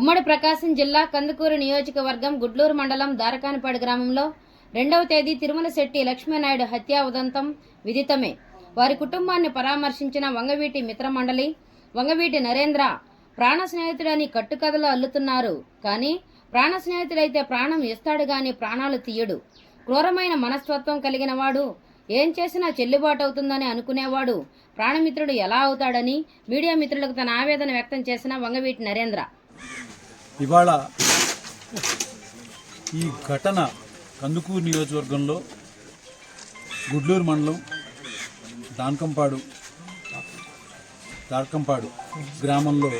ఉమ్మడి ప్రకాశం జిల్లా కందుకూరు నియోజకవర్గం గుడ్లూరు మండలం దారకానిపాడు గ్రామంలో రెండవ తేదీ తిరుమల శెట్టి లక్ష్మీనాయుడు హత్యా ఉదంతం విదితమే. వారి కుటుంబాన్ని పరామర్శించిన వంగవీటి మిత్రమండలి వంగవీటి నరేంద్ర ప్రాణ స్నేహితుడని కట్టుకథలు అల్లుతున్నారు. కానీ ప్రాణ స్నేహితుడైతే ప్రాణం ఇస్తాడు గాని ప్రాణాలు తీయడు. క్రూరమైన మనస్తత్వం కలిగిన వాడు ఏం చేసినా చెల్లుబాటు అవుతుందని అనుకునేవాడు ప్రాణమిత్రుడు ఎలా అవుతాడని మీడియా మిత్రులకు తన ఆవేదన వ్యక్తం చేసిన వంగవీటి నరేంద్ర. ఇవాళ ఈ ఘటన కందుకూరు నియోజకవర్గంలో గుడ్లూరు మండలం దానకంపాడు దార్కంపాడు గ్రామంలో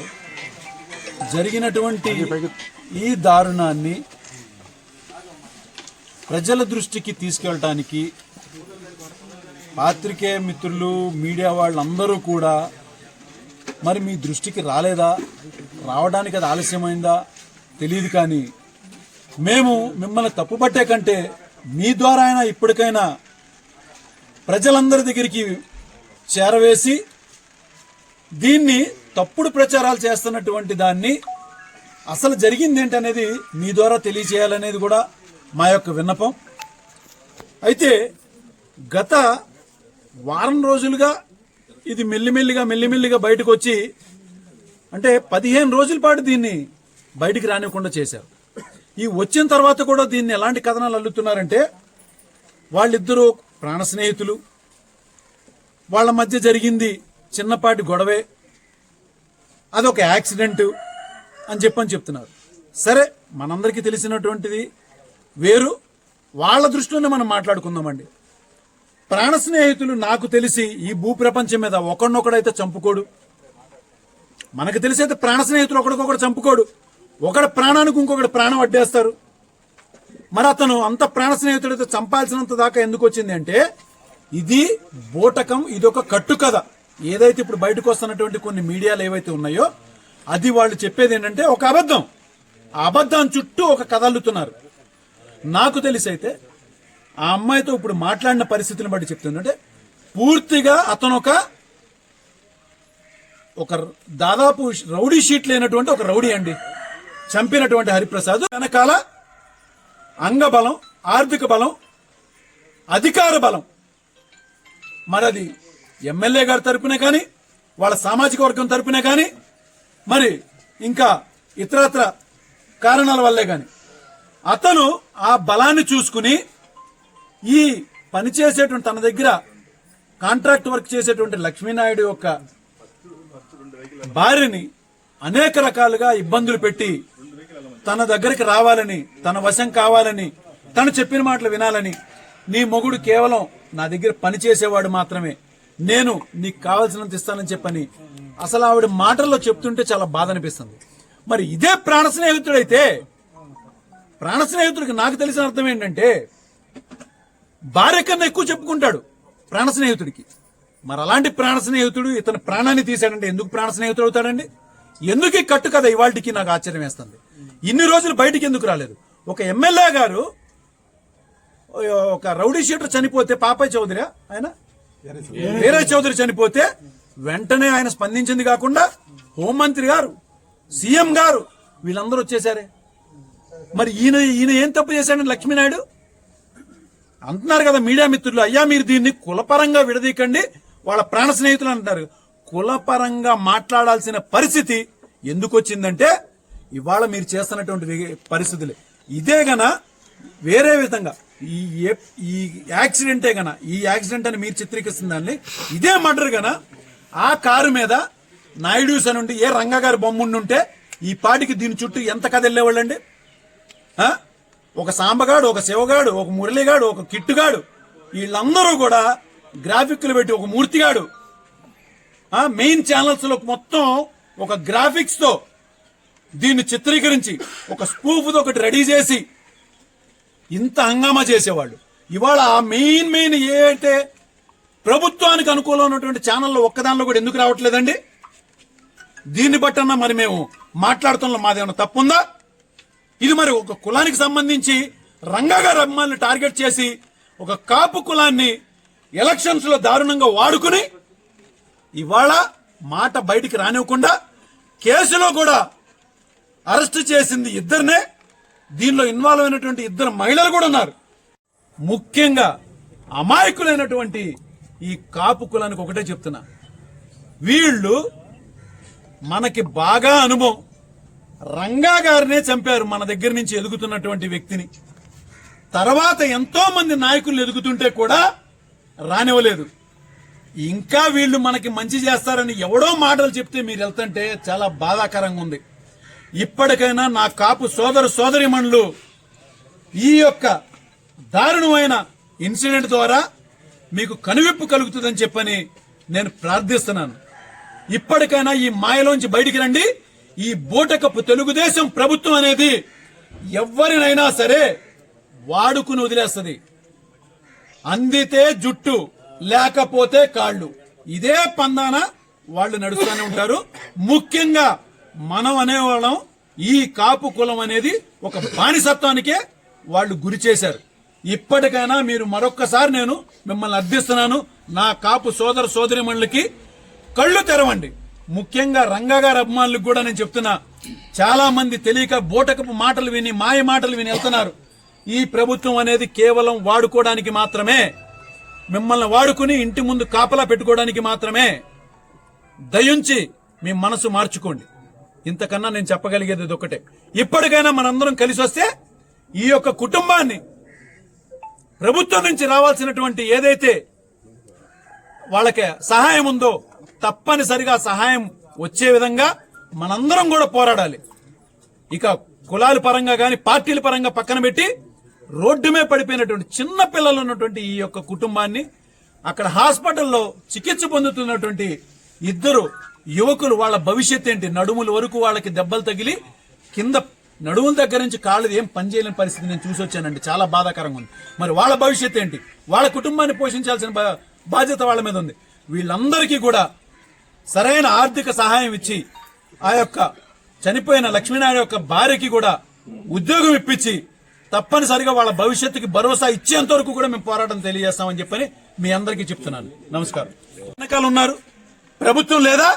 జరిగినటువంటి ఈ దారుణాన్ని ప్రజల దృష్టికి తీసుకెళ్ళటానికి పాత్రికేయ మిత్రులు మీడియా వాళ్ళందరూ కూడా మరి మీ దృష్టికి రాలేదా? రావడానికి అది ఆలస్యమైందా? తెలియదు కానీ మేము మిమ్మల్ని తప్పుపట్టే కంటే మీ ద్వారా అయినా ఇప్పటికైనా ప్రజలందరి దగ్గరికి చేరవేసి దీన్ని తప్పుడు ప్రచారాలు చేస్తున్నటువంటి దాన్ని అసలు జరిగింది ఏంటనేది మీ ద్వారా తెలియజేయాలనేది కూడా మా యొక్క విన్నపం. అయితే గత వారం రోజులుగా ఇది మెల్లిమెల్లిగా మెల్లిమెల్లిగా బయటకు వచ్చి అంటే పదిహేను రోజుల పాటు దీన్ని బయటికి రానివ్వకుండా చేశారు. ఈ వచ్చిన తర్వాత కూడా దీన్ని ఎలాంటి కథనాలు అల్లుతున్నారంటే వాళ్ళిద్దరూ ప్రాణ స్నేహితులు. వాళ్ళ మధ్య జరిగింది చిన్నపాటి గొడవే. అదొక యాక్సిడెంట్ అని చెప్పని చెప్తున్నారు. సరే మనందరికీ తెలిసినటువంటిది వేరు. వాళ్ళ దృష్టిలోనే మనం మాట్లాడుకుందామండి. ప్రాణ స్నేహితులు నాకు తెలిసి ఈ భూప్రపంచం మీద ఒకడినొకడైతే చంపుకోడు. మనకు తెలిసి అయితే ప్రాణ స్నేహితులు ఒకడికొకడు చంపుకోడు. ఒకడు ప్రాణానికి ఇంకొకటి ప్రాణం అడ్డేస్తారు. మరి అతను అంత ప్రాణ స్నేహితుడైతే చంపాల్సినంత దాకా ఎందుకు వచ్చింది అంటే ఇది బోటకం ఇది ఒక కట్టుకథ. ఏదైతే ఇప్పుడు బయటకు వస్తున్నటువంటి కొన్ని మీడియాలు ఏవైతే ఉన్నాయో అది వాళ్ళు చెప్పేది ఏంటంటే ఒక అబద్ధం. ఆ అబద్ధం చుట్టూ ఒక కథ అల్లుతున్నారు. నాకు తెలిసి అయితే ఆ అమ్మాయితో ఇప్పుడు మాట్లాడిన పరిస్థితిని బట్టి చెప్తుందంటే పూర్తిగా అతను ఒక ఒక దాదాపు రౌడీ షీట్ లేనటువంటి ఒక రౌడీ అండి. చంపినటువంటి హరిప్రసాద్. వెనకాల అంగబలం ఆర్థిక బలం అధికార బలం. మరి అది ఎమ్మెల్యే గారి తరపునే కానీ వాళ్ళ సామాజిక వర్గం తరపునే కానీ మరి ఇంకా ఇతరత్ర కారణాల వల్లే కానీ. అతను ఆ బలాన్ని చూసుకుని ఈ పనిచేసేటువంటి తన దగ్గర కాంట్రాక్ట్ వర్క్ చేసేటువంటి లక్ష్మీనాయుడు యొక్క భార్యని అనేక రకాలుగా ఇబ్బందులు పెట్టి తన దగ్గరికి రావాలని తన వశం కావాలని తను చెప్పిన మాటలు వినాలని నీ మొగుడు కేవలం నా దగ్గర పని చేసేవాడు మాత్రమే. నేను నీకు కావాల్సినంత ఇస్తానని చెప్పని అసలు ఆవిడ మాటల్లో చెప్తుంటే చాలా బాధ అనిపిస్తుంది. మరి ఇదే ప్రాణ స్నేహితుడైతే ప్రాణ స్నేహితుడికి నాకు తెలిసిన అర్థం ఏంటంటే భార్య కన్నా ఎక్కువ చెప్పుకుంటాడు ప్రాణ స్నేహితుడికి. మరి అలాంటి ప్రాణ స్నేహితుడు ఇతని ప్రాణాన్ని తీశాడంటే ఎందుకు ప్రాణ స్నేహితుడు అవుతాడండి? ఎందుకు కట్టు కదా ఇవాళకి నాకు ఆశ్చర్యం వేస్తుంది? ఇన్ని రోజులు బయటికి ఎందుకు రాలేదు? ఒక ఎమ్మెల్యే గారు ఒక రౌడీ షీటర్ చనిపోతే పాపయ్య చౌదరి ఆయన? వీరయ్య చౌదరి చనిపోతే వెంటనే ఆయన స్పందించింది కాకుండా హోంమంత్రి గారు సీఎం గారు వీళ్ళందరూ వచ్చేసారే. మరి ఈయన ఈయన ఏం తప్పు చేశాడని లక్ష్మీనాయుడు? అంటున్నారు కదా మీడియా మిత్రులు అయ్యా మీరు దీన్ని కులపరంగా విడదీకండి వాళ్ళ ప్రాణ స్నేహితులు అంటున్నారు. కులపరంగా మాట్లాడాల్సిన పరిస్థితి ఎందుకు వచ్చిందంటే ఇవాళ మీరు చేస్తున్నటువంటి పరిస్థితులే. ఇదే గన వేరే విధంగా ఈ ఈ యాక్సిడెంటే గన ఈ యాక్సిడెంట్ అని మీరు చిత్రీకరిస్తున్న దాన్ని ఇదే మర్డర్ గన ఆ కారు మీద నాయుడుస్ అని ఉండి ఏ రంగా గారి బొమ్మ ఉంటే ఈ పాటికి దీని చుట్టూ ఎంత కథ వెళ్ళేవాళ్ళండి? ఒక సాంబగాడు ఒక శివగాడు ఒక మురళిగాడు ఒక కిట్టుగాడు. వీళ్ళందరూ కూడా గ్రాఫిక్లు పెట్టి ఒక మూర్తిగాడు. మెయిన్ ఛానల్స్లో మొత్తం ఒక గ్రాఫిక్స్తో దీన్ని చిత్రీకరించి ఒక స్పూఫ్ ఒకటి రెడీ చేసి ఇంత హంగామా చేసేవాళ్ళు. ఇవాళ మెయిన్ మెయిన్ ఏ ప్రభుత్వానికి అనుకూలం ఉన్నటువంటి ఛానల్లో ఒక్కదానిలో కూడా ఎందుకు రావట్లేదండి? దీన్ని బట్టన్నా మరి మేము మాట్లాడుతున్న మాదేమన్నా తప్పుందా? ఇది మరి ఒక కులానికి సంబంధించి రంగగా రమ్మల్ని టార్గెట్ చేసి ఒక కాపు కులాన్ని ఎలక్షన్స్లో దారుణంగా వాడుకుని ఇవాళ మాట బయటికి రానివ్వకుండా కేసులో కూడా అరెస్ట్ చేసింది ఇద్దరినే. దీనిలో ఇన్వాల్వ్ అయినటువంటి ఇద్దరు మహిళలు కూడా ఉన్నారు. ముఖ్యంగా అమాయకులైనటువంటి ఈ కాపు కులానికి ఒకటే చెప్తున్నా. వీళ్ళు మనకి బాగా అనుభవం. రంగా గారినే చంపారు మన దగ్గర నుంచి ఎదుగుతున్నటువంటి వ్యక్తిని. తర్వాత ఎంతో మంది నాయకులు ఎదుగుతుంటే కూడా రానివ్వలేదు. ఇంకా వీళ్ళు మనకి మంచి చేస్తారని ఎవడో మాటలు చెప్తే మీరు వెళ్తుంటే చాలా బాధాకరంగా ఉంది. ఇప్పటికైనా నా కాపు సోదర సోదరిమణులు ఈ యొక్క దారుణమైన ఇన్సిడెంట్ ద్వారా మీకు కనువిప్పు కలుగుతుందని చెప్పని నేను ప్రార్థిస్తున్నాను. ఇప్పటికైనా ఈ మాయలోంచి బయటికి రండి. ఈ బూటకపు తెలుగుదేశం ప్రభుత్వం అనేది ఎవరినైనా సరే వాడుకుని వదిలేస్తుంది. అందితే జుట్టు లేకపోతే కాళ్ళు. ఇదే పందాన వాళ్ళు నడుస్తూనే ఉంటారు. ముఖ్యంగా మనం అనేవాళ్ళం ఈ కాపు కులం అనేది ఒక బానిసత్వానికే వాళ్ళు గురి చేశారు. ఇప్పటికైనా మీరు మరొక్కసారి నేను మిమ్మల్ని అర్థిస్తున్నాను. నా కాపు సోదర సోదరిమణులకి కళ్ళు తెరవండి. ముఖ్యంగా రంగా అభిమానులకు కూడా నేను చెప్తున్నా చాలా మంది తెలియక బోటకపు మాటలు విని మాయ మాటలు విని వెళ్తున్నారు. ఈ ప్రభుత్వం అనేది కేవలం వాడుకోవడానికి మాత్రమే మిమ్మల్ని వాడుకుని ఇంటి ముందు కాపలా పెట్టుకోవడానికి మాత్రమే. దయించి మీ మనసు మార్చుకోండి. ఇంతకన్నా నేను చెప్పగలిగేది ఇది ఒకటే ఇప్పటికైనా మనందరం కలిసి వస్తే ఈ యొక్క కుటుంబాన్ని ప్రభుత్వం నుంచి రావాల్సినటువంటి ఏదైతే వాళ్ళకి సహాయం ఉందో తప్పనిసరిగా సహాయం వచ్చే విధంగా మనందరం కూడా పోరాడాలి. ఇక కులాల పరంగా కానీ పార్టీల పరంగా పక్కన పెట్టి రోడ్డుమే పడిపోయినటువంటి చిన్న పిల్లలు ఉన్నటువంటి ఈ యొక్క కుటుంబాన్ని అక్కడ హాస్పిటల్లో చికిత్స పొందుతున్నటువంటి ఇద్దరు యువకులు వాళ్ళ భవిష్యత్ ఏంటి? నడుముల వరకు వాళ్ళకి దెబ్బలు తగిలి కింద నడుముల దగ్గర నుంచి కాళ్ళు ఏం పనిచేయలేని పరిస్థితి నేను చూసి వచ్చానండి. చాలా బాధాకరంగా ఉంది. మరి వాళ్ళ భవిష్యత్ ఏంటి? వాళ్ళ కుటుంబాన్ని పోషించాల్సిన బా- బాధ్యత వాళ్ళ మీద ఉంది. వీళ్ళందరికీ కూడా సరైన ఆర్థిక సహాయం ఇచ్చి ఆ యొక్క చనిపోయిన లక్ష్మీనారాయణ యొక్క భార్యకి కూడా ఉద్యోగం ఇప్పించి తప్పనిసరిగా వాళ్ళ భవిష్యత్తుకి భరోసా ఇచ్చేంత వరకు కూడా మేము పోరాటం తెలియజేస్తామని చెప్పని మీ అందరికీ చెప్తున్నాను. నమస్కారం. వెనకాల ఉన్నారు. ప్రభుత్వం లేదా